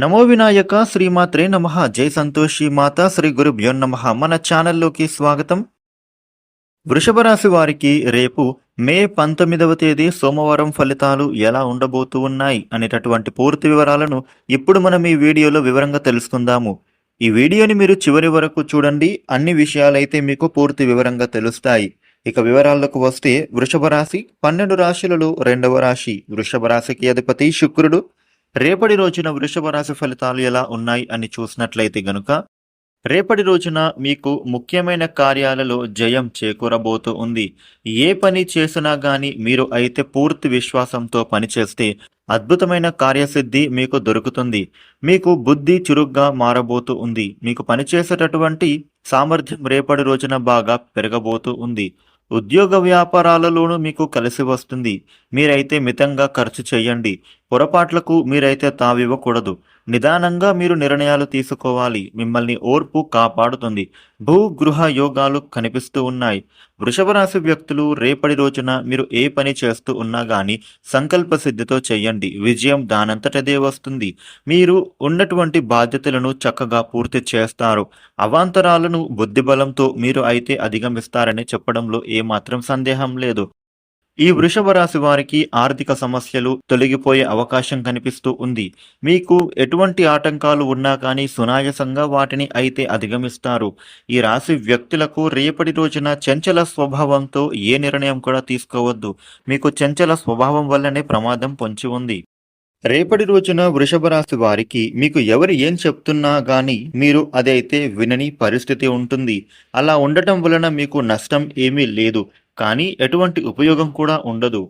నమో వినాయక శ్రీమాత్రే నమ. జై సంతోషి మాత శ్రీ గురుభ్యో నమ. మన ఛానల్లోకి స్వాగతం. వృషభ రాశి వారికి రేపు మే పంతొమ్మిదవ తేదీ సోమవారం ఫలితాలు ఎలా ఉండబోతూ ఉన్నాయి అనేటటువంటి పూర్తి వివరాలను ఇప్పుడు మనం ఈ వీడియోలో వివరంగా తెలుసుకుందాము. ఈ వీడియోని మీరు చివరి వరకు చూడండి. అన్ని విషయాలైతే మీకు పూర్తి వివరంగా తెలుస్తాయి. ఇక వివరాలకు వస్తే వృషభ రాశి పన్నెండు రాశులలో రెండవ రాశి. వృషభ రాశికి అధిపతి శుక్రుడు. రేపటి రోజున వృషభ రాశి ఫలితాలు ఎలా ఉన్నాయి అని చూసినట్లయితే గనుక రేపటి రోజున మీకు ముఖ్యమైన కార్యాలలో జయం చేకూరబోతూ ఉంది. ఏ పని చేసినా గాని మీరు అయితే పూర్తి విశ్వాసంతో పనిచేస్తే అద్భుతమైన కార్యసిద్ధి మీకు దొరుకుతుంది. మీకు బుద్ధి చురుగ్గా మారబోతూ ఉంది. మీకు పనిచేసేటటువంటి సామర్థ్యం రేపటి రోజున బాగా పెరగబోతూ ఉంది. ఉద్యోగ వ్యాపారాలలోనూ మీకు కలిసి వస్తుంది. మీరైతే మితంగా ఖర్చు చేయండి. పొరపాట్లకు మీరైతే తావివ్వకూడదు. నిదానంగా మీరు నిర్ణయాలు తీసుకోవాలి. మిమ్మల్ని ఓర్పు కాపాడుతుంది. భూ గృహ యోగాలు కనిపిస్తూ ఉన్నాయి. వృషభ రాశి వ్యక్తులు రేపటి రోజున మీరు ఏ పని చేస్తూ ఉన్నా కానీ సంకల్ప సిద్ధితో చేయండి. విజయం దానంతటదే వస్తుంది. మీరు ఉన్నటువంటి బాధ్యతలను చక్కగా పూర్తి చేస్తారు. అవాంతరాలను బుద్ధిబలంతో మీరు అయితే అధిగమిస్తారని చెప్పడంలో ఏమాత్రం సందేహం లేదు. ఈ వృషభ రాశి వారికి ఆర్థిక సమస్యలు తొలగిపోయే అవకాశం కనిపిస్తూ ఉంది. మీకు ఎటువంటి ఆటంకాలు ఉన్నా కానీ సునాయాసంగా వాటిని అయితే అధిగమిస్తారు. ఈ రాశి వ్యక్తులకు రేపటి రోజున చంచల స్వభావంతో ఏ నిర్ణయం కూడా తీసుకోవద్దు. మీకు చంచల స్వభావం వల్లనే ప్రమాదం పొంచి ఉంది. రేపటి రోజున వృషభ రాశి వారికి మీకు ఎవరు ఏం చెప్తున్నా కానీ మీరు అదైతే వినని పరిస్థితి ఉంటుంది. అలా ఉండటం వలన మీకు నష్టం ఏమీ లేదు. కానీ ఎటువంటి ఉపయోగం కూడా ఉండదు.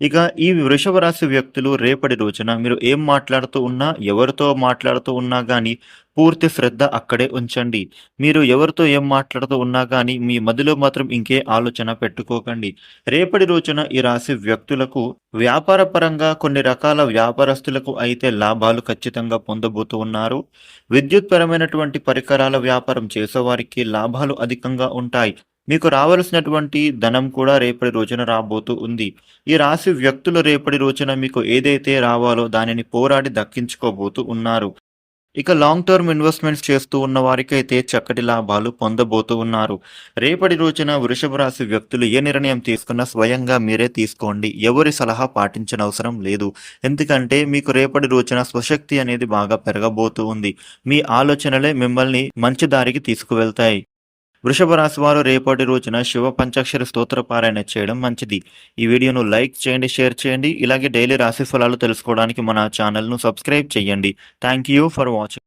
ఇక ఈ వృషభ రాశి వ్యక్తులు రేపటి రోజున మీరు ఏం మాట్లాడుతూ ఉన్నా ఎవరితో మాట్లాడుతూ ఉన్నా కానీ పూర్తి శ్రద్ధ అక్కడే ఉంచండి. మీరు ఎవరితో ఏం మాట్లాడుతూ ఉన్నా కానీ మీ మదిలో మాత్రం ఇంకే ఆలోచన పెట్టుకోకండి. రేపటి రోజున ఈ రాశి వ్యక్తులకు వ్యాపార పరంగా కొన్ని రకాల వ్యాపారస్తులకు అయితే లాభాలు ఖచ్చితంగా పొందబోతూ ఉన్నారు. విద్యుత్ పరమైనటువంటి పరికరాల వ్యాపారం చేసేవారికి లాభాలు అధికంగా ఉంటాయి. మీకు రావలసినటువంటి ధనం కూడా రేపటి రోజున రాబోతూ ఉంది. ఈ రాశి వ్యక్తులు రేపటి రోజున మీకు ఏదైతే రావాలో దానిని పోరాడి దక్కించుకోబోతూ ఉన్నారు. ఇక లాంగ్ టర్మ్ ఇన్వెస్ట్మెంట్స్ చేస్తూ ఉన్న వారికైతే చక్కటి లాభాలు పొందబోతూ ఉన్నారు. రేపటి రోజున వృషభ రాశి వ్యక్తులు ఏ నిర్ణయం తీసుకున్నా స్వయంగా మీరే తీసుకోండి. ఎవరి సలహా పాటించిన అవసరం లేదు. ఎందుకంటే మీకు రేపటి రోజున స్వశక్తి అనేది బాగా పెరగబోతూ ఉంది. మీ ఆలోచనలే మిమ్మల్ని మంచి దారికి తీసుకువెళ్తాయి. వృషభ రాశి వారు రేపటి రోజున శివ పంచాక్షర స్తోత్ర పారాయణ చేయడం మంచిది. ఈ వీడియోను లైక్ చేయండి షేర్ చేయండి. ఇలాగే డైలీ రాశి ఫలాలు తెలుసుకోవడానికి మన ఛానల్ను సబ్స్క్రైబ్ చేయండి. Thank you for watching.